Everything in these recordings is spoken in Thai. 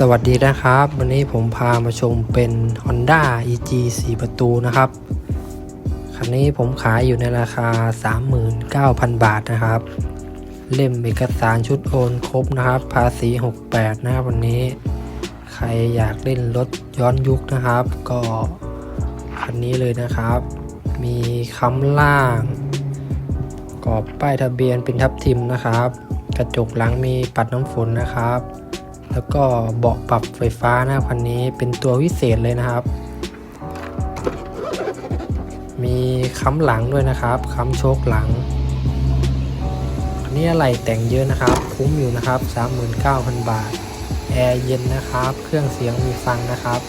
สวัสดีนะครับ วันนี้ผมพามาชมเป็น Honda EG 4 ประตูนะครับ คันนี้ผมขายอยู่ในราคา 39,000 บาทนะครับ เล่มเอกสารชุดโอนครบนะครับ ภาษี 68 นะครับวันนี้ ใครอยากเล่นรถย้อนยุคนะครับ ก็คันนี้เลยนะครับ มีค้ำล่าง กรอบป้ายทะเบียนเป็นทับทิมนะครับ กระจกหลังมีปัดน้ำฝนนะครับ แล้วก็เบาะปรับไฟฟ้านะคันนี้เป็นตัววิเศษเลยนะครับ มีค้ำหลังด้วยนะครับค้ำโชคหลังคันนี้อะไรแต่งเยอะนะครับ คุ้มอยู่นะครับ 39,000 บาท แอร์เย็นนะครับ เครื่องเสียงมีฟังนะครับ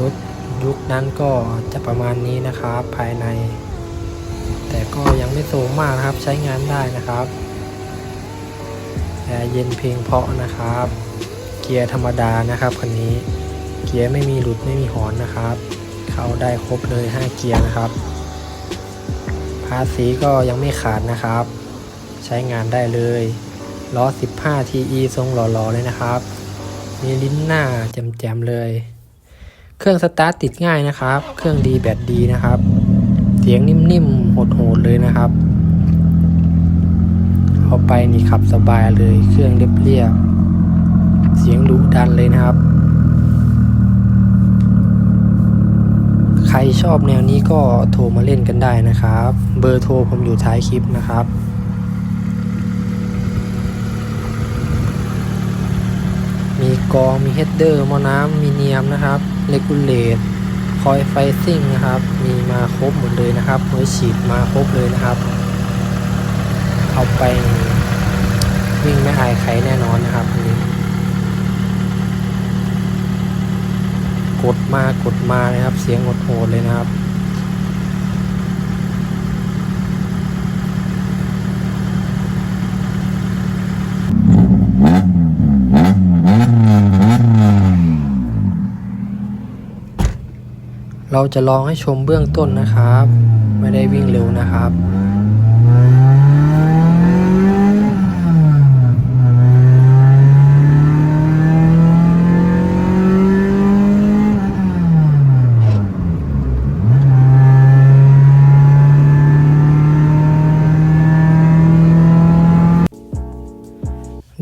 รถยุคนั้นก็จะประมาณนี้นะครับภายใน แต่ก็ยังไม่โซมมากนะครับใช้งานได้นะครับแอร์เย็นเพลงเพาะนะครับ เกียร์ธรรมดานะครับคันนี้เกียร์ไม่มีหลุดไม่มีหอนนะครับ เข้าได้ครบเลย 5 เกียร์นะครับภาษีก็ยังไม่ขาดนะครับ ใช้งานได้เลยล้อ 15 TE ทรงหล่อๆเลยนะครับ มีลิ้นหน้าแจ่มๆเลย เครื่องสตาร์ทติดง่ายนะครับ เครื่องดีแบตดีนะครับ เสียงนิ่มๆโหดๆเลยนะครับเอาไปนี่ขับสบายเลยเครื่องเรียบๆเสียงดุดันเลยนะครับ ใครชอบแนวนี้ก็โทรมาเล่นกันได้นะครับ เบอร์โทรผมอยู่ท้ายคลิปนะครับมีกอง มีเฮดเดอร์มอน้ำมีเนียมนะครับเลกูเลต คอยไฟซิ่งนะครับ มีมาครบหมดเลยนะครับมือฉีดมาครบเลยนะครับ เอาไปวิ่งไม่อายใครแน่นอนนะครับอันนี้กดมากดมานะครับ เสียงโหดๆเลยนะครับ เราจะลองให้ชมเบื้องต้นนะครับ ไม่ได้วิ่งเร็วนะครับ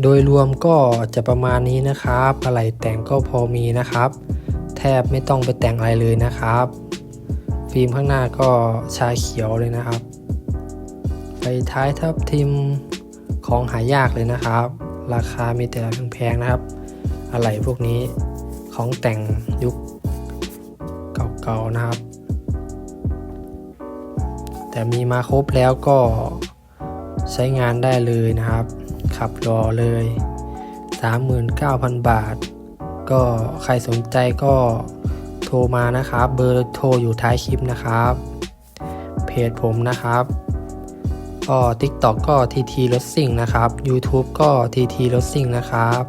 โดยรวมก็จะประมาณนี้นะครับ อะไรแต่งก็พอมีนะครับ แทบไม่ต้องไปแต่งอะไรเลยนะครับ ฟิล์มข้างหน้าก็ชาเขียวเลยนะครับไฟท้ายทับทิมของหายากเลยนะครับ ราคามีแต่แพงๆนะครับ อะไรพวกนี้ของแต่งยุคเก่าๆนะครับ แต่มีมาครบแล้วก็ใช้งานได้เลยนะครับ ขับรอเลย 39,000 บาท ก็ใครสนใจก็โทรมานะครับ เบอร์โทรอยู่ท้ายคลิปนะครับ เพจผมนะครับก็ TikTok ก็ TT Racing นะครับ YouTube ก็ TT Racing นะครับ